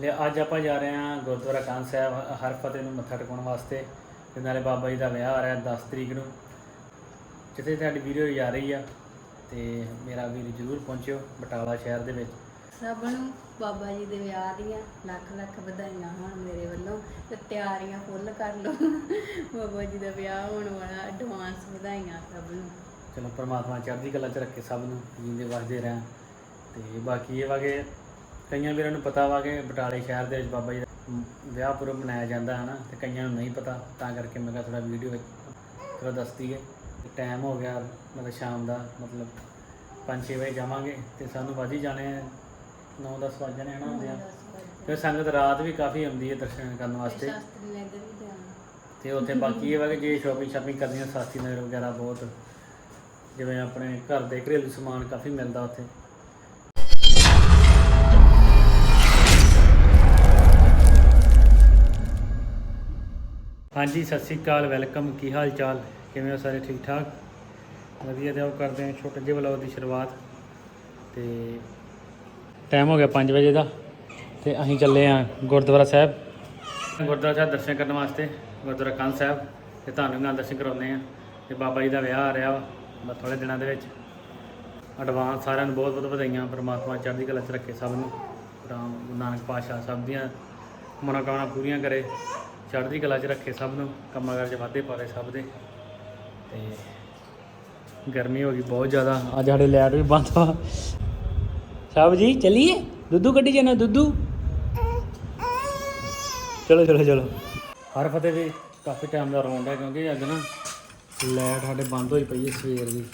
ਲੈ ਅੱਜ ਆਪਾਂ ਜਾ ਰਹੇ ਹਾਂ ਗੁਰਦੁਆਰਾ ਕਾਨ ਸਾਹਿਬ ਹਰ ਫਤਿਹ ਨੂੰ ਮੱਥਾ ਟੇਕਣ ਵਾਸਤੇ ਤੇ ਨਾਲੇ ਬਾਬਾ ਜੀ ਦਾ ਵਿਆਹ ਆ ਰਿਹਾ 10 ਤਰੀਕ ਨੂੰ। ਜਿੱਥੇ ਤੁਹਾਡੀ ਵੀਡੀਓ ਜਾ ਰਹੀ ਆ ਤੇ ਮੇਰਾ ਵੀਰ ਜਰੂਰ ਪਹੁੰਚਿਓ ਬਟਾਲਾ ਸ਼ਹਿਰ ਦੇ ਵਿੱਚ। ਸਭ ਨੂੰ ਬਾਬਾ ਜੀ ਦੇ ਵਿਆਹ ਦੀਆਂ ਲੱਖ ਲੱਖ ਵਧਾਈਆਂ ਹੋਣ ਮੇਰੇ ਵੱਲੋਂ ਤੇ ਤਿਆਰੀਆਂ ਫੁੱਲ ਕਰ ਲਓ। ਬਾਬਾ ਜੀ ਦਾ ਵਿਆਹ ਹੋਣ ਵਾਲਾ ਐਡਵਾਂਸ ਵਧਾਈਆਂ ਸਭ ਨੂੰ। ਚਲੋ ਪ੍ਰਮਾਤਮਾ ਚੜ੍ਹਦੀ ਕਲਾ ਚ ਰੱਖੇ ਸਭ ਨੂੰ ਜਿੰਦੇ ਵਸਦੇ ਰਹਿਣ। ਤੇ ਬਾਕੀ ਇਹ ਵਾ ਕਿ ਕਈਆਂ ਵੀਰਾਂ ਨੂੰ ਪਤਾ ਵਾ ਕਿ ਬਟਾਲੇ ਸ਼ਹਿਰ ਦੇ ਵਿੱਚ ਬਾਬਾ ਜੀ ਦਾ ਵਿਆਹ ਪੁਰਬ ਮਨਾਇਆ ਜਾਂਦਾ ਹੈ ਨਾ ਤੇ ਕਈਆਂ ਨੂੰ ਨਹੀਂ ਪਤਾ ਤਾਂ ਕਰਕੇ ਮੈਂ ਕਿਹਾ ਥੋੜਾ ਵੀਡੀਓ ਵਿੱਚ ਥੋੜਾ ਦੱਸਦੀ ਹੈ ਟਾਈਮ ਹੋ ਗਿਆ ਮਤਲਬ ਸ਼ਾਮ ਦਾ ਮਤਲਬ 5-6 ਵਜੇ ਜਾਵਾਂਗੇ ਤੇ ਸਾਨੂੰ ਵੱਜ ਜਾਣੇ 9-10 ਵੱਜ ਜਾਣੇ ਹਨਾ ਹੁੰਦੇ ਆ। ਫਿਰ ਸੰਗਤ ਰਾਤ ਵੀ ਕਾਫੀ ਆਉਂਦੀ ਹੈ ਦਰਸ਼ਨ ਕਰਨ ਵਾਸਤੇ। ਤੇ ਉੱਥੇ ਬਾਕੀ ਇਹ ਵਾ ਕਿ ਜੇ ਸ਼ਾਪਿੰਗ ਸ਼ਾਪਿੰਗ ਕਰਨੀ ਹੈ ਸਸਤੀ ਨਗਰ ਵਗੈਰਾ ਬਹੁਤ ਜਿਵੇਂ ਆਪਣੇ ਘਰ ਦੇ ਘਰੇਲੂ ਸਮਾਨ ਕਾਫੀ ਮਿਲਦਾ ਉੱਥੇ। ਹਾਂਜੀ, ਸਤਿ ਸ਼੍ਰੀ ਅਕਾਲ, ਵੈਲਕਮ। ਕੀ ਹਾਲ ਚਾਲ ਕਿਵੇਂ ਹੋ ਸਾਰੇ? ਠੀਕ ਠਾਕ ਵਧੀਆ ਤੇ ਉਹ ਕਰਦੇ ਹਾਂ ਛੋਟੇ ਜਿਹੇ ਵਲੌਗ ਦੀ ਸ਼ੁਰੂਆਤ। ਤੇ ਟਾਈਮ ਹੋ ਗਿਆ 5 ਵਜੇ ਦਾ ਤੇ ਅਸੀਂ ਚੱਲੇ ਆ ਗੁਰਦੁਆਰਾ ਸਾਹਿਬ। ਗੁਰਦੁਆਰਾ ਸਾਹਿਬ ਦਰਸ਼ਨ ਕਰਨ ਵਾਸਤੇ, ਗੁਰਦੁਆਰਾ ਕੰਨ ਸਾਹਿਬ। ਤੇ ਤੁਹਾਨੂੰ ਨਾਲ ਦਰਸ਼ਨ ਕਰਾਉਂਦੇ ਆ ਤੇ ਬਾਬਾ ਜੀ ਦਾ ਵਿਆਹ ਆ ਰਿਹਾ ਵਾ, ਬਸ ਥੋੜੇ ਦਿਨਾਂ ਦੇ ਵਿੱਚ। ਐਡਵਾਂਸ ਸਾਰਿਆਂ ਨੂੰ ਬਹੁਤ ਬਹੁਤ ਵਧਾਈਆਂ, ਪ੍ਰਮਾਤਮਾ ਚੜ੍ਹਦੀ ਕਲਾ ਚ ਰੱਖੇ ਸਭ ਨੂੰ। ਰਾਮ, ਗੁਰੂ ਨਾਨਕ ਪਾਤਸ਼ਾਹ ਸਭ ਦੀਆਂ ਮਨੋਕਾਮਨਾ ਪੂਰੀਆਂ ਕਰੇ। ਚੜ੍ਹਦੀ ਕਲਾ ਚ ਰੱਖੇ ਸਭ ਨੂੰ, ਕੰਮਾਂ ਕਾਰਾਂ ਚ ਵਾਧੇ ਪਾਵੇ ਸਭ ਦੇ। ਤੇ ਗਰਮੀ ਹੋ ਗਈ ਬਹੁਤ ਜ਼ਿਆਦਾ। ਅੱਜ ਸਾਡੇ ਲਾਈਟ ਵੀ ਬੰਦ ਵਾ ਸਾਹਿਬ ਜੀ, ਚਲਿਏ? ਦੁੱਧੂ ਕੱਢੀ ਜਾਣਾ ਦੁੱਧੂ। ਚਲੋ ਚਲੋ ਚਲੋ। ਹਰ ਫਤਿਹ ਵੀ ਕਾਫੀ ਟਾਈਮ ਦਾ ਰੌਂਡ ਹੈ ਕਿਉਂਕਿ ਅੱਜ ਨਾ ਲਾਈਟ ਸਾਡੇ ਬੰਦ ਹੋਈ ਪਈ ਹੈ ਸਵੇਰ ਦੀ।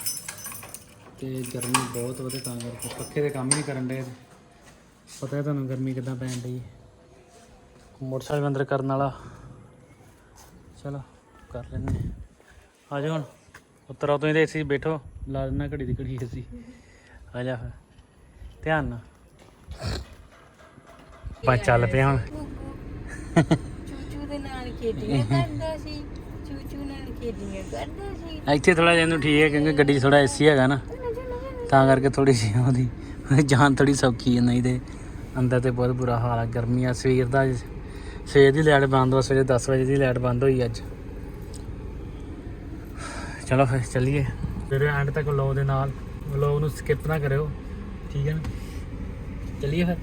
ਤੇ ਗਰਮੀ ਬਹੁਤ ਵਧੇ ਤਾਂ ਕਰਕੇ। ਪੱਖੇ ਦੇ ਕੰਮ ਹੀ ਨਹੀਂ ਕਰਨ ਦੇ ਪਤਾ ਹੈ ਤੁਹਾਨੂੰ ਗਰਮੀ ਕਿਦਾਂ ਪੈਣ ਡਈ। ਮੋਟਰਸਾਈਕਲ ਅੰਦਰ ਕਰਨ ਵਾਲਾ। ਚਲੋ ਕਰ ਲੈਨੇ ਆ ਜਾਓ ਹੁਣ। ਉੱਤਰ ਤੋਂ ਇਹਦੇ ਏਸੀ ਬੈਠੋ। ਲਾ ਦੇਣਾ ਘੜੀ ਦੀ ਘੜੀ ਏਸੀ ਆ ਜਾ ਫਿਰ। ਧਿਆਨ ਨਾਲ। ਪਾ ਚੱਲ ਪਿਆ ਹੁਣ। ਚੂਚੂ ਦੇ ਨਾਲ ਖੇਡੀਆਂ ਕਰਦਾ ਸੀ। ਚੂਚੂ ਨਾਲ ਖੇਡੀਆਂ ਕਰਦਾ ਸੀ। ਇੱਥੇ ਥੋੜਾ ਜਿਹਾ ਇਹਨੂੰ ਠੀਕ ਹੈ ਕਿਉਂਕਿ ਗੱਡੀ ਥੋੜਾ ਏਸੀ ਹੈਗਾ ਨਾ। ਤਾਂ ਕਰਕੇ ਥੋੜੀ ਜਿਹੀ ਉਹਦੀ ਉਹਦੀ ਜਾਨ ਥੋੜੀ ਸੌਖੀ ਹੈ ਨਹੀਂ ਤੇ ਅੰਦਰ ਤੇ ਬਹੁਤ ਬੁਰਾ ਹਾਲ ਆ। ਗਰਮੀ ਆ ਸਵੇਰ ਦਾ ਸਵੇਰ ਦੀ ਲਾਈਟ ਬੰਦ ਹੋ ਸਵੇਰੇ 10 ਵਜੇ ਦੀ ਲਾਈਟ ਬੰਦ ਹੋਈ ਅੱਜ। ਚਲੋ ਫਿਰ ਚੱਲੀਏ। ਫਿਰ ਐਂਡ ਤੱਕ ਵਲੌਗ ਦੇ ਨਾਲ। ਵਲੌਗ ਨੂੰ ਸਕਿਪ ਨਾ ਕਰਿਓ। ਠੀਕ ਹੈ ਨਾ? ਚੱਲੀਏ ਫਿਰ।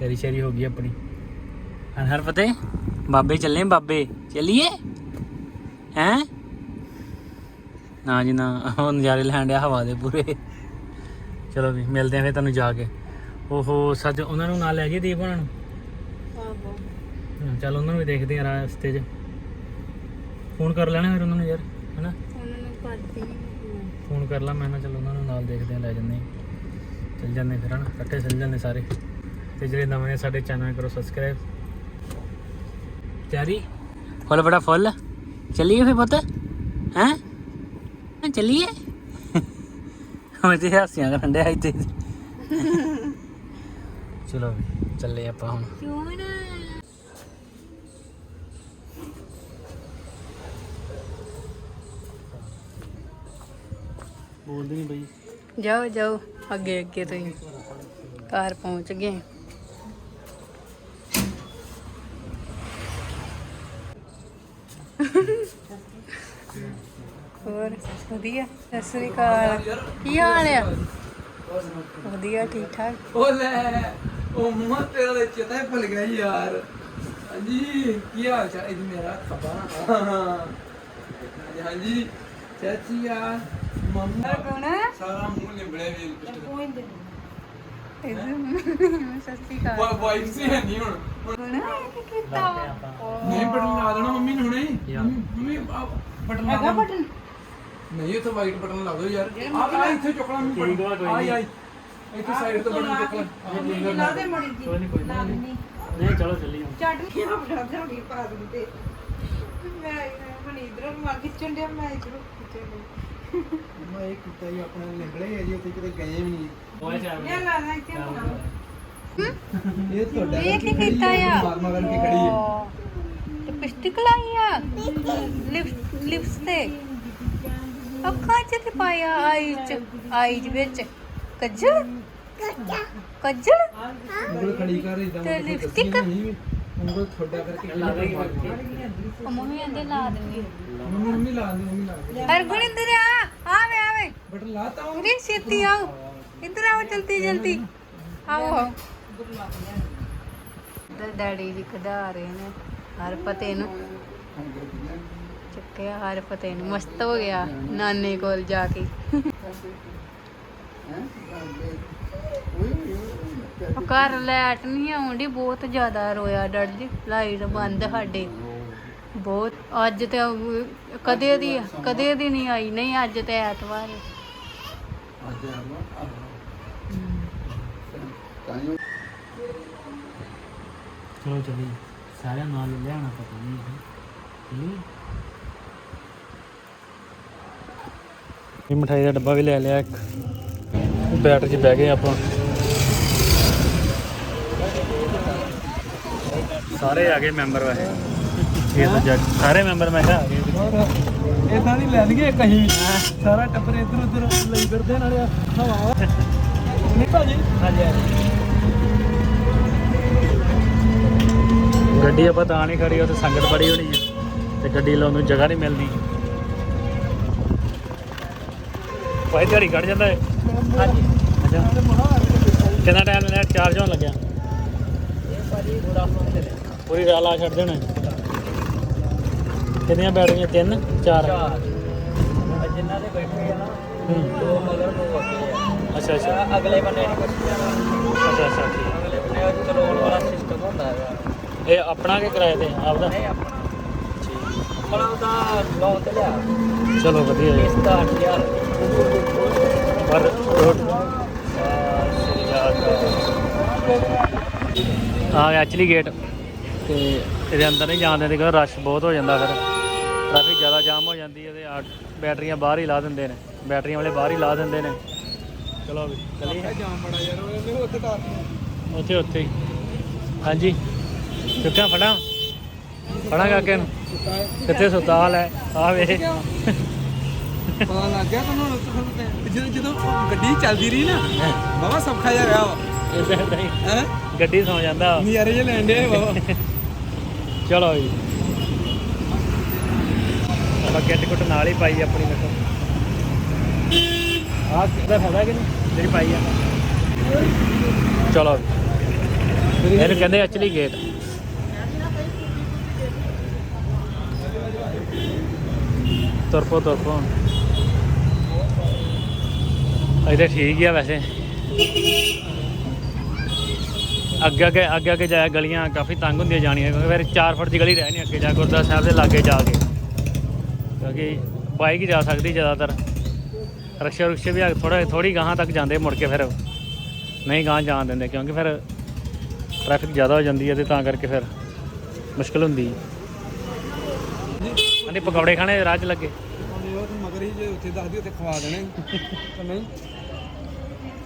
ਤੇਰੀ ਸ਼ੇਰੀ ਹੋ ਗਈ ਆਪਣੀ। ਹਰ ਫਤਿਹ। ਬਾਬੇ ਚੱਲੇ ਬਾਬੇ। ਚੱਲੀਏ? ਹੈਂ? ਨਾ ਜੀ ਨਾ। ਉਹ ਨਜ਼ਾਰੇ ਲੈਣ ਡਿਆ ਹਵਾ ਦੇ ਪੂਰੇ। ਚਲੋ ਵੀ ਮਿਲਦੇ ਆਂ ਫਿਰ ਤੁਹਾਨੂੰ ਜਾ ਕੇ। ਓਹੋ ਸੱਚ ਉਹਨਾਂ ਨੂੰ ਨਾਲ ਲੈ ਜੀ ਦੀਪ ਉਹਨਾਂ ਨੂੰ? ਚੱਲ ਉਹਨਾਂ ਨੂੰ ਵੀ ਦੇਖਦੇ ਆ ਰਸਤੇ 'ਚ। ਫੋਨ ਕਰ ਲੈਣਾ ਫਿਰ ਉਹਨਾਂ ਨੂੰ ਯਾਰ ਹਨਾ? ਉਹਨਾਂ ਨੂੰ ਕਰਦੀ ਫੋਨ ਕਰ ਲਾ ਮੈਂ ਨਾ ਚੱਲ ਉਹਨਾਂ ਨੂੰ ਨਾਲ ਦੇਖਦੇ ਆ ਲੈ ਜੰਨੇ ਚੱਲ ਜਾਂਦੇ ਫਿਰ ਹਨਾ? ਇਕੱਠੇ ਚੱਲ ਜਾਂਦੇ ਸਾਰੇ। ਤੇ ਜਿਹੜੇ ਨਵੇਂ ਨੇ ਸਾਡੇ ਚੈਨਲ ਕਰੋ ਸਬਸਕ੍ਰਾਈਬ ਤਿਆਰੀ? ਫੁੱਲ ਬੜਾ ਫੁੱਲ। ਚੱਲੀਏ ਫਿਰ ਪੁੱਤ? ਹੈਂ? ਚੱਲੀਏ। ਹਮੇ ਤੇ ਹਾਸੀਆਂ ਕਰਨ ਡਿਆ ਇੱਥੇ। ਚਲੋ ਵੀ, ਚੱਲੇ ਆਪਾਂ ਹੁਣ। ਕਿਉਂ ਨਾ? ਬੋਲਦੇ ਨਹੀਂ ਬਈ। ਜਾਓ ਜਾਓ ਅੱਗੇ ਅੱਗੇ ਤੁਸੀਂ। ਘਰ ਪਹੁੰਚ ਗਏ। ਹੋਰ ਵਧੀਆ? ਸਤਿ ਸ੍ਰੀ ਅਕਾਲ। ਕੀ ਹਾਲ ਆ? ਵਧੀਆ ਠੀਕ ਠਾਕ। ਉਹ ਲੈ ਉਹ ਮੂੰਹ ਤੇਰਾ ਦੇ ਚੇਤਾ ਹੀ ਭੁੱਲ ਗਿਆ ਯਾਰ। ਹਾਂਜੀ ਕੀ ਹਾਲ ਚਾਲ? ਇਹ ਮੇਰਾ ਖਬਾ। ਹਾਂਜੀ ਹਾਂਜੀ ਚਾਚੀ ਕੌਣ ਸਾਰਾ ਮੂੰਹ ਲਿਬੜਿਆ ਵੀ ਸਤਿ ਸ੍ਰੀ ਅਕਾਲ ਵਾਈਫ ਸੀ ਹੈ ਨਹੀਂ ਹੁਣ। ਕੀਤਾ ਵਾ? ਨਹੀਂ ਬਟਨ ਲਾ ਦੇਣਾ ਮੰਮੀ ਨੇ ਹੁਣੇ। ਹੀ ਯਾਰ। ਮੰਮੀ ਆਹ ਬਟਨ ਲਾ ਦੇਣਾ। ਬਟਨ? ਨਹੀਂ ਉੱਥੇ ਵਾਈਟ ਬਟਨ ਲਾ ਦਿਓ ਯਾਰ। ਆ ਆ ਇੱਥੇ ਚੁੱਕਣਾ ਮੰਮੀ ਠੀਕ ਆ, ਕੋਈ ਆਈ ਨਹੀਂ। ਆਈ। ਇੱਥੇ ਸਾਈਡ ਤੋਂ ਬਟਨ ਚੁੱਕ ਲੈ। ਲਾ ਦੇ। ਮੜੀ ਕੋਈ ਨਹੀਂ ਕੋਈ ਨਹੀਂ ਨਹੀਂ ਚਲੋ ਚੱਲੀਏ ਚਟਨੀਆਂ ਬਣਾ ਦੇਣੀ ਪਾ ਦਿੰਦੇ। ਮੈਂ ਹੁਣ ਇਧਰੋਂ ਮਾਰ ਖਿੱਚਣ ਡਿਆ ਮੈਂ ਇਧਰੋਂ ਖਿੱਚਣ ਡਿਆ ਮੈਂ ਇਹ ਕੀਤਾ ਹੀ ਆਪਣੇ ਨਿਕਲੇ ਹੈ ਜੀ ਉੱਥੇ ਕਿਤੇ ਗਏ ਵੀ ਨਹੀਂ ਓਏ ਚੱਲ ਇਹ ਲਾ ਲਾ ਇੱਥੇ ਬਣਾ ਇਹ ਤੁਹਾਡਾ ਇਹ ਕੀ ਕੀਤਾ ਆ ਮਾਰਮਾ ਕਰਕੇ ਖੜੀ ਹੈ ਲਿਪਸਟਿਕ ਲਾਈ ਆ ਲਿਪ ਲਿਪਸ ਤੇ ਅੱਖਾਂ 'ਚ ਤੇ ਪਾਇਆ ਆਈ 'ਚ ਆਈ ਵਿੱਚ ਕੱਜਲ ਕੱਜਲ ਉਂਗਲ ਖੜੀ ਕਰ ਇਦਾਂ ਤੇ ਲਿਪਸਟਿਕ ਉਂਗਲ ਥੋੜਾ ਕਰਕੇ ਲਾ ਦੇ ਉਹ ਮੰਮੀ ਆਂਦੇ ਲਾ ਦਿੰਦੀ ਮੰਮੀ ਮੰਮੀ ਲਾ ਦੇ ਮੰਮੀ ਲਾ ਦੇ ਹਰਗੁਣ ਇੱਧਰ ਆ। ਆਵੇ ਆਵੇ। ਬਟ ਲਾਤਾ ਹੂੰ ਅਰੇ ਛੇਤੀ ਆਓ। ਇੱਧਰ ਆਓ ਜਲਦੀ ਜਲਦੀ। ਆਓ ਆਓ। ਇੱਧਰ ਡੈਡੀ ਵੀ ਕਢਾ ਰਹੇ ਨੇ ਹਰ ਪਤੇ ਨੂੰ। ਚੁੱਕਿਆ ਹਰ ਪਤੇ ਨੂੰ। ਮਸਤ ਹੋ ਗਿਆ ਨਾਨੇ ਕੋਲ ਜਾ ਕੇ। ਘਰ ਲਾਈਟ ਨਹੀਂ ਆਉਂਦੀ ਬਹੁਤ ਜ਼ਿਆਦਾ ਰੋਇਆ ਡਰ ਜੀ, ਲਾਈਟ ਬੰਦ ਸਾਡੇ। ਬਹੁਤ, ਅੱਜ ਤੇ ਕਦੇ ਦੀ ਕਦੇ ਦੀ ਨਹੀਂ ਆਈ, ਨਹੀਂ ਅੱਜ ਤੇ ਐਤਵਾਰ। ਹੈ ਚਲੋ ਚੱਲੀ, ਸਾਰਿਆਂ ਨਾਲ ਲਿਆਣਾ ਪਤਾ ਨਹੀਂ ਚੱਲੀ। ਇਹ ਮਠਾਈ ਦਾ ਡੱਬਾ ਵੀ ਲੈ ਲਿਆ ਇੱਕ। ਬੈਟਰ 'ਚ ਬਹਿ ਗਏ ਆਪਾਂ। ਸਾਰੇ ਆ ਗਏ ਮੈਂਬਰ ਵਾਏ ਇਹ ਤਾਂ ਜੱਜ ਸਾਰੇ ਮੈਂਬਰ ਮੈਂ ਕਿਹਾ ਆ ਗਏ। ਇਦਾਂ ਨਹੀਂ ਲੈਣਗੇ ਕਹੀਂ। ਸਾਰਾ ਟੱਬਰ ਇੱਧਰ ਉੱਧਰ ਲਈ ਫਿਰਦੇ ਨਾਲੇ ਹਵਾ। ਨਹੀਂ ਭਾਜੀ। ਹਾਂਜੀ ਗੱਡੀ ਆਪਾਂ ਤਾਂ ਨਹੀਂ ਖੜੀ ਉੱਥੇ ਸੰਗਤ ਬੜੀ ਹੋਣੀ ਹੈ ਤੇ ਗੱਡੀ ਲਾਉਣ ਨੂੰ ਜਗ੍ਹਾ ਨਹੀਂ ਮਿਲਣੀ ਭਾਈ ਦਿਹਾੜੀ ਕੱਢ ਜਾਂਦਾ ਹੈ ਹਾਂਜੀ। ਅੱਛਾ। ਕਿੰਨਾ ਟਾਈਮ ਲੱਗਿਆ ਚਾਰਜ ਹੋਣ ਲੱਗਿਆ? ਪੂਰੀ ਰਾਤ ਲਾ ਛੱਡ ਦੇਣਾ। ਕਿੰਨੀਆਂ ਬੈਟਰੀਆਂ ਤਿੰਨ? ਚਾਰ? ਜਿੰਨਾਂ ਦੇ ਬੈਠੇ ਆ ਨਾ ਹੂੰ। ਦੋ ਮਗਰ ਦੋ ਅੱਗੇ ਆ। ਅੱਛਾ ਅੱਛਾ। ਅਗਲੇ ਬੰਨੇ ਨਹੀਂ ਕੁਝ ਅੱਛਾ ਅੱਛਾ ਠੀਕ। ਅਗਲੇ ਬੰਨੇ ਚਲਾਉਣ ਵਾਲਾ ਸਿਸਟਮ ਹੁੰਦਾ ਹੈਗਾ। ਇਹ ਆਪਣਾ ਕਿ ਕਿਰਾਏ ਤੇ? ਆਪਦਾ? ਨਹੀਂ ਆਪਣਾ। ਆਪਣਾ ਉਹਦਾ ਲੋਨ ਤੇ ਲਿਆ। ਚਲੋ ਵਧੀਆ ਜੀ। ਇਸ ਦਾ 8000 ਪਰ ਰੋਡ ਆ ਗਿਆ ਐਕਚੁਅਲੀ ਗੇਟ। ਤੇ ਇਹਦੇ ਅੰਦਰ ਨਹੀਂ ਜਾਣ ਦਿੰਦੇ ਕਿਉਂਕਿ ਰਸ਼ ਬਹੁਤ ਹੋ ਜਾਂਦਾ ਫਿਰ। ਟ੍ਰੈਫਿਕ ਜ਼ਿਆਦਾ ਜਾਮ ਹੋ ਜਾਂਦੀ ਹੈ ਤੇ ਬੈਟਰੀਆਂ ਬਾਹਰ ਹੀ ਲਾ ਦਿੰਦੇ ਨੇ। ਬੈਟਰੀਆਂ ਵਾਲੇ ਬਾਹਰ ਹੀ ਲਾ ਦਿੰਦੇ ਨੇ। ਚਲੋ ਵੀ। ਚੱਲੀਏ। ਜਾਮ ਬੜਾ ਯਾਰ ਉਹ ਉੱਥੇ ਤਾਂ ਉੱਥੇ ਉੱਥੇ ਹੀ। ਹਾਂਜੀ। ਚੁੱਕਿਆ ਫੜਾਂ। ਫੜਾਂ ਕਾਕੇ ਨੂੰ। ਕਿੱਥੇ ਸੁਤਾਲ ਹੈ? ਆ ਵੇ। ਪਤਾ ਲੱਗ ਗਿਆ ਤੁਹਾਨੂੰ ਹੁਣ ਉੱਥੇ ਜਦੋਂ ਜਦੋਂ ਉਹ ਗੱਡੀ ਚੱਲਦੀ ਰਹੀ ਨਾ ਬਾਬਾ ਸੌਖਾ ਜਿਹਾ ਰਿਹਾ ਵਾ ਇਦਾਂ ਇਦਾਂ ਹੀ। ਹੈ? ਗੱਡੀ ਸੌ ਜਾਂਦਾ। ਨਜ਼ਾਰੇ ਜੇ ਲੈਣ ਦੇ ਬਾਬਾ ਚਲੋ ਜੀ। ਆਪਾਂ ਕਿੱਟ ਕੁੱਟ ਨਾਲ ਹੀ ਪਾਈ ਆਪਣੀ ਵੇਖੋ ਆਹ ਕਿਹਦਾ ਫਾਇਦਾ ਕਿ ਨਹੀਂ? ਜਿਹੜੀ ਪਾਈ ਆ। ਚਲੋ ਜੀ। ਇਹਨੂੰ ਕਹਿੰਦੇ ਐਕਚੁਅਲੀ ਗੇਟ। ਤੁਰਪੋ ਤੁਰਪੋ। ਇਹਦੇ ਠੀਕ ਹੀ ਆ ਵੈਸੇ। ਅੱਗੇ ਅੱਗੇ ਅੱਗੇ ਅੱਗੇ ਜਾਇਆ ਗਲੀਆਂ ਕਾਫੀ ਤੰਗ ਹੁੰਦੀਆਂ ਜਾਣੀਆਂ, ਕਿਉਂਕਿ ਫਿਰ 4 ਫੁੱਟ ਦੀ ਗਲੀ ਰਹਿ ਨਹੀਂ ਅੱਗੇ ਜਾ ਗੁਰਦੁਆਰਾ ਸਾਹਿਬ ਦੇ ਲਾਗੇ ਜਾ ਕੇ। ਕਿਉਂਕਿ ਬਾਈਕ ਹੀ ਜਾ ਸਕਦੀ ਜ਼ਿਆਦਾਤਰ। ਰਕਸ਼ਾ ਰੁਕਸ਼ੇ ਵੀ ਥੋੜਾ ਥੋੜੀ ਗਾਹਾਂ ਤੱਕ ਜਾਂਦੇ ਮੁੜ ਕੇ ਫਿਰ। ਨਹੀਂ ਗਾਹਾਂ ਜਾਣ ਦਿੰਦੇ, ਕਿਉਂਕਿ ਫਿਰ ਟ੍ਰੈਫਿਕ ਜ਼ਿਆਦਾ ਹੋ ਜਾਂਦੀ ਹੈ ਤੇ ਤਾਂ ਕਰਕੇ ਫਿਰ ਮੁਸ਼ਕਲ ਹੁੰਦੀ। ਹੈ ਅੰਨੇ ਪਕੌੜੇ ਖਾਣੇ ਰਾਹ 'ਚ ਲੱਗੇ। ਉੱਥੇ ਦੱਸਦੀ ਉੱਥੇ ਖਵਾ ਦੇਣੇ। ਤਾਂ ਨਹੀਂ।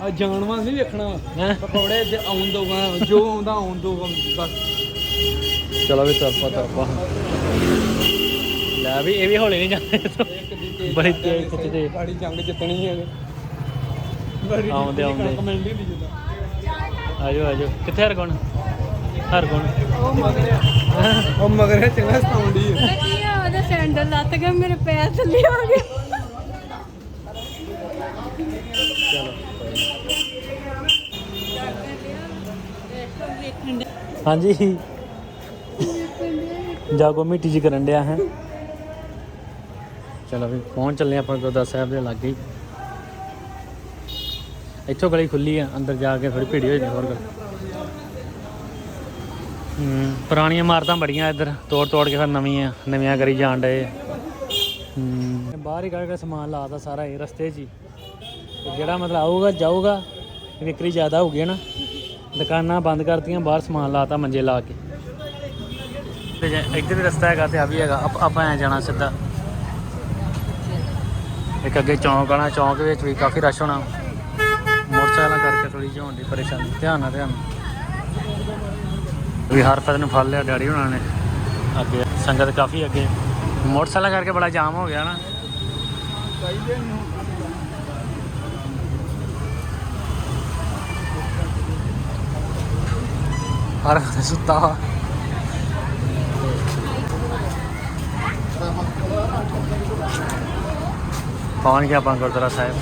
ਆ ਜਾਣਵਾ ਨਹੀਂ ਵੇਖਣਾ। ਹੈਂ? ਪਕੌੜੇ ਤੇ ਆਉਣ ਦੋਗਾ ਜੋ ਆਉਂਦਾ ਆਉਣ ਦੋਗਾ ਬਸ। ਚਲੋ ਵੀ ਤਰਪਾ ਤਰਪਾ। ਲੈ ਵੀ ਇਹ ਵੀ ਹੌਲੇ ਨਹੀਂ ਜਾਂਦੇ ਇੱਕ ਦੀ ਤੇਜ਼ ਬੜੀ ਤੇਜ਼ ਖਿੱਚਦੇ। ਗਾੜੀ ਜੰਗ ਜਿੱਤਣੀ ਹੈ ਬੜੀ ਆਉਂਦੇ- ਆਉਂਦੇ। ਕਮੈਂਟ ਨਹੀਂ ਜਿੱਦਾਂ। ਆਜੋ ਆਜੋ। ਕਿੱਥੇ ਹਰਗੁਣ? ਹਰਗੁਣ। ਉਹ ਮਗਰ ਉਹ ਮਗਰ ਚੰਗਾ ਸਤਾਉਂਦੀ ਹੈ ਕੀ ਆ ਉਹਦਾ ਸੈਂਡਲ ਲੱਤ ਗਿਆ ਮੇਰੇ ਪੈਰ ਥੱਲੇ ਆ ਗਏ ਚਲੋ ਹਾਂਜੀ। ਜਾਗੋ ਮਿੱਟੀ ਜੀ ਕਰਨ ਡਿਆ ਹੈ। ਚਲੋ ਵੀ ਪਹੁੰਚ ਚੱਲੇ ਆਪਾਂ ਗੁਰਦੁਆਰਾ ਸਾਹਿਬ ਦੇ ਲਾਗੇ ਇੱਥੋਂ ਗਲੀ ਖੁੱਲੀ ਆ ਅੰਦਰ ਜਾ ਕੇ ਥੋੜੀ ਭੀੜੀ ਹੋ ਜਾਂਦੀ ਹੋਰ ਗੱਲ। ਹੂੰ ਪੁਰਾਣੀਆਂ ਇਮਾਰਤਾਂ ਬੜੀਆਂ ਇੱਧਰ ਤੋੜ ਤੋੜ ਕੇ ਫਿਰ ਨਵੀਆਂ ਨਵੀਆਂ ਕਰੀ ਜਾਣ ਡਏ। ਹੂੰ। ਬਾਹਰ ਹੀ ਕੱਢ ਕੇ ਸਮਾਨ ਲਾਤਾ ਸਾਰਾ ਇਹ ਰਸਤੇ 'ਚ ਹੀ। ਤੇ ਜਿਹੜਾ ਮਤਲਬ ਆਊਗਾ ਜਾਊਗਾ ਵਿਕਰੀ ਜ਼ਿਆਦਾ ਹੋਊਗੀ ਨਾ। ਦੁਕਾਨਾਂ ਬੰਦ ਕਰਤੀਆਂ, ਬਾਹਰ ਸਮਾਨ ਲਾਤਾ, ਮੰਜੇ ਲਾ ਕੇ। ਤੇ ਜੇ ਇੱਧਰ ਵੀ ਰਸਤਾ ਹੈਗਾ, ਤੇ ਆ ਵੀ ਹੈਗਾ। ਆਪ- ਆਪਾਂ ਐ ਜਾਣਾ ਸਿੱਧਾ। ਇੱਕ ਅੱਗੇ ਚੌਂਕ ਆਣਾ, ਚੌਂਕ ਵਿੱਚ ਵੀ ਕਾਫੀ ਰਸ਼ ਹੋਣਾ। ਮੋਟਰਸਾਈਕਲਾਂ ਕਰਕੇ ਥੋੜੀ ਜਿਹੀ ਹੋਣ ਦੀ ਪਰੇਸ਼ਾਨੀ। ਧਿਆਨ ਨਾਲ ਧਿਆਨ ਨਾਲ। ਵੀ ਹਰ ਫਤ ਨੂੰ ਫੜ ਲਿਆ ਡੈਡੀ ਹੁਣਾਂ ਨੇ। ਅੱਗੇ ਸੰਗਤ ਕਾਫੀ ਅੱਗੇ ਮੋਟਰਸਾਈਕਲਾਂ ਕਰਕੇ ਬੜਾ ਜਾਮ ਹੋ ਗਿਆ ਨਾ ਚਾਹੀਦੇ ਨੂੰ ਹਰ ਫਤਿਹ ਸੁੱਤਾ ਵਾ ਪਹੁੰਚ ਗਿਆ ਆਪਾਂ ਗੁਰਦੁਆਰਾ ਸਾਹਿਬ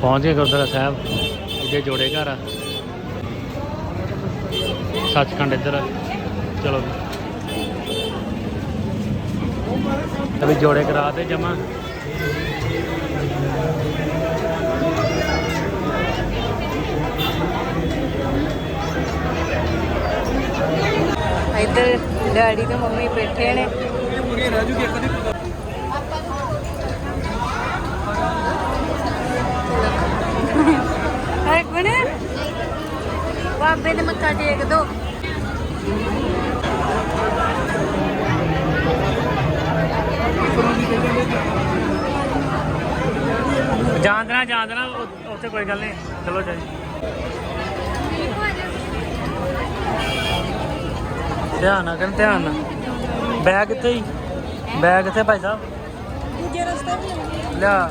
ਪਹੁੰਚ ਗਏ ਗੁਰਦੁਆਰਾ ਸਾਹਿਬ ਅੱਗੇ ਜੋੜੇ ਘਰ ਆ ਸੱਚਖੰਡ ਇੱਧਰ ਆ। ਚਲੋ ਅਭੀ ਜੋੜੇ ਕਰਾ ਦੇ ਜਮਾ ਇੱਧਰ ਡੈਡੀ ਤੇ ਮੰਮੀ ਬੈਠੇ ਨੇ। ਇਹ ਹਰਗੁਣ ਬਾਬੇ ਦੇ ਮੱਥਾ ਟੇਕ ਦੋ। ਜਾਣ ਦੇਣਾ ਜਾਣ ਦੇਣਾ ਉ- ਉੱਥੇ ਕੋਈ ਗੱਲ ਨਹੀਂ। ਚਲੋ ਜੀ। ਧਿਆਨ ਨਾਲ ਕਰਨ ਧਿਆਨ ਨਾਲ। ਬੈਗ ਕਿੱਥੇ ਹੀ। ਬੈਗ ਕਿੱਥੇ ਭਾਈ ਸਾਹਿਬ। ਦੂਜੇ ਰਸਤੇ ਵੀ ਲਿਆ।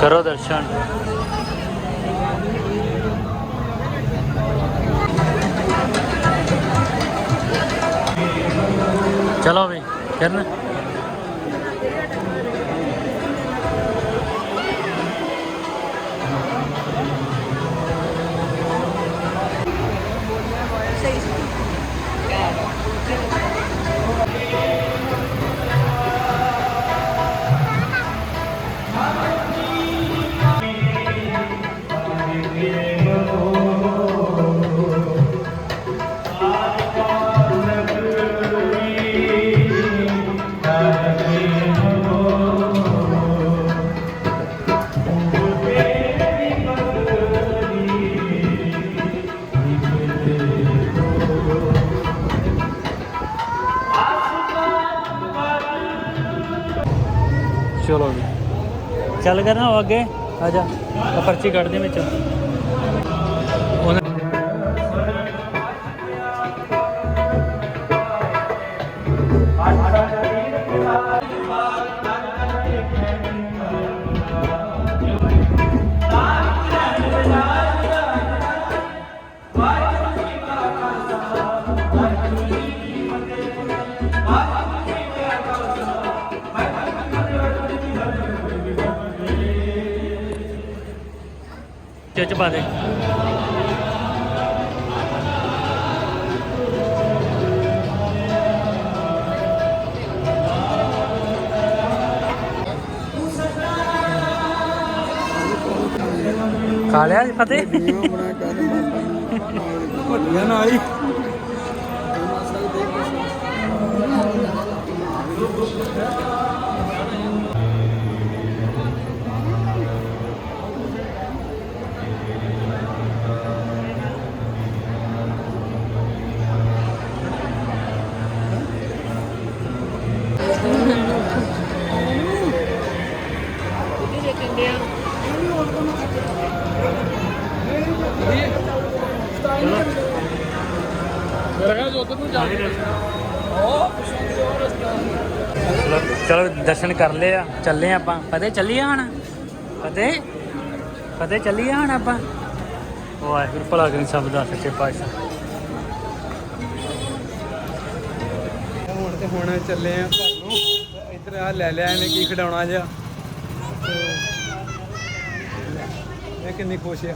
ਕਰੋ ਦਰਸ਼ਨ। ਚਲੋ ਵੀ ਕਰਨ ਚੱਲ ਕਰਨਾ ਉਹ ਅੱਗੇ ਆ ਜਾ ਆ ਪਰਚੀ ਕੱਢ ਦੇ ਵਿੱਚੋਂ। ਚਿੱਚ ਪਾ ਦੇ। ਖਾ ਲਿਆ ਫਤਿਹ? ਘੁੱਟੀਆਂ ਨਾਲ ਹੀ। ਕਰ ਲਏ ਚੱਲੇ ਆਪਾਂ। ਫਤਿਹ ਚੱਲੀਏ ਹੁਣ? ਫਤਿਹ? ਫਤਿਹ ਚੱਲੀਏ ਹੁਣ ਆਪਾਂ? ਵਾਹਿਗੁਰੂ ਭਲਾ ਕਰੀ ਸਭ ਦਾ, ਸੱਚੇ ਪਾਤਸ਼ਾਹ। ਹੁਣ ਤੇ ਹੁਣ ਚੱਲੇ ਆ ਘਰ ਨੂੰ। ਇੱਧਰ ਆ ਲੈ ਲਿਆ ਇਹਨੇ ਕੀ ਖਿਡਾਉਣਾ ਜਿਹਾ। ਇਹ ਕਿੰਨੀ ਖੁਸ਼ ਆ।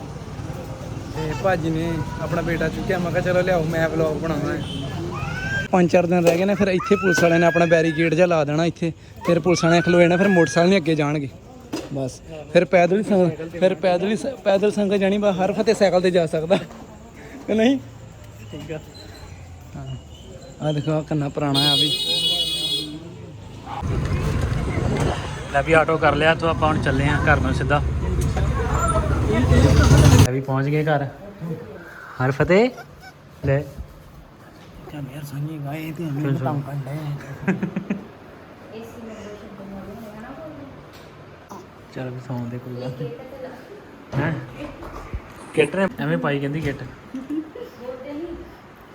ਤੇ ਭਾਜੀ ਨੇ ਆਪਣਾ ਬੇਟਾ ਚੁੱਕਿਆ, ਮੈਂ ਕਿਹਾ ਚਲੋ ਲਿਆਓ, ਮੈਂ ਵਲੌਗ ਬਣਾਉਣਾ ਹੈ। ਪੰਜ ਚਾਰ ਦਿਨ ਰਹਿ ਗਏ ਨੇ ਫਿਰ ਇੱਥੇ ਪੁਲਿਸ ਵਾਲਿਆਂ ਨੇ ਆਪਣਾ ਬੈਰੀਕੇਡ ਜਿਹਾ ਲਾ ਦੇਣਾ ਇੱਥੇ। ਫਿਰ ਪੁਲਿਸ ਵਾਲਿਆਂ ਨੇ ਖਲੋਏ ਨੇ ਫਿਰ ਮੋਟਰਸਾਈਕਲ ਨਹੀਂ ਅੱਗੇ ਜਾਣਗੇ। ਬਸ। ਫਿਰ ਪੈਦਲ ਹੀ ਸੰਗ ਫਿਰ ਪੈਦਲ ਹੀ ਪੈਦਲ ਸੰਗਤ ਜਾਣੀ ਬਾ ਹਰ ਫਤਿਹ ਸਾਈਕਲ ਤੇ ਜਾ ਸਕਦਾ। ਕਿ ਨਹੀਂ? ਠੀਕ ਆ। ਆ ਦੇਖੋ ਕੰਨਾ ਪੁਰਾਣਾ ਆ ਵੀ। ਲੈ ਵੀ ਆਟੋ ਕਰ ਲਿਆ ਤੋਂ ਆਪਾਂ ਹੁਣ ਚੱਲੇ ਆ ਘਰ ਨੂੰ ਸਿੱਧਾ। ਲੈ ਵੀ ਪਹੁੰਚ ਗਏ ਘਰ। ਹਰ ਫਤਿਹ। ਲੈ। ਯਾਰ ਸਾਨੀ ਗਾਏ ਤੇ ਚੱਲ, ਚੱਲ। ਕੰਮ ਕੰਡੇ ਚਲ ਵੀ ਸੌਂ ਦੇ ਕੋਈ ਗੱਲ ਹੈ? ਕਿੱਟ ਨੇ ਐਵੇਂ ਪਾਈ ਕਹਿੰਦੀ ਕਿੱਟ।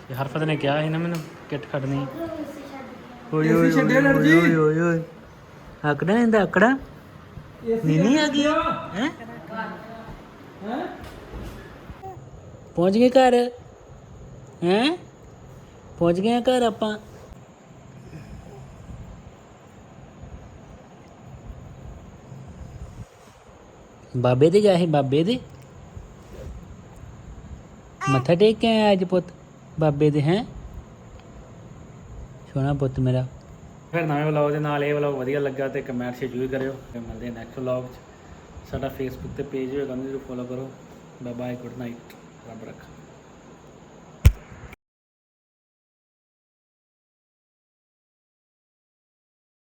ਇਹ ਹਰਫਤ ਨੇ ਕਿਹਾ ਸੀ ਨਾ ਮੈਨੂੰ ਕਿੱਟ ਖੜਨੀ। ਓਏ ਏਸੀ ਛੱਡਿਓ ਜੀ ਓਏ ਓਏ ਓਏ ਆਕੜਾ ਇਹਦਾ ਆਕੜਾ? ਨੀਨੀ ਆ ਗਈ ਹੈ? ਪਹੁੰਚ ਗਏ ਘਰ? ਹੈ? ਪਹੁੰਚ ਗਏ ਆ ਘਰ ਆਪਾਂ। ਬਾਬੇ ਦੇ ਜਾਹੇ ਬਾਬੇ ਦੇ? ਮੱਥਾ ਟੇਕ ਕੇ ਆਇਆ ਅੱਜ ਪੁੱਤ, ਬਾਬੇ ਦੇ, ਹੈ? ਸੋਹਣਾ ਪੁੱਤ ਮੇਰਾ। ਫਿਰ ਨਵੇਂ ਵਲੌਗ ਦੇ ਨਾਲ ਇਹ ਵਲੌਗ ਵਧੀਆ ਲੱਗਾ ਤੇ ਕਮੈਂਟ ਜ਼ਰੂਰ ਕਰਿਓ। ਤੇ ਮਿਲਦੇ ਨੈਕਸਟ ਵਲੌਗ 'ਚ। ਸਾਡਾ ਫੇਸਬੁੱਕ ਤੇ ਪੇਜ ਹੋਏਗਾ, ਉਹਨੂੰ ਫੋਲੋ ਕਰੋ। ਬਾਏ ਬਾਏ ਗੁੱਡ ਨਾਈਟ ਰੱਬ ਰੱਖਾ।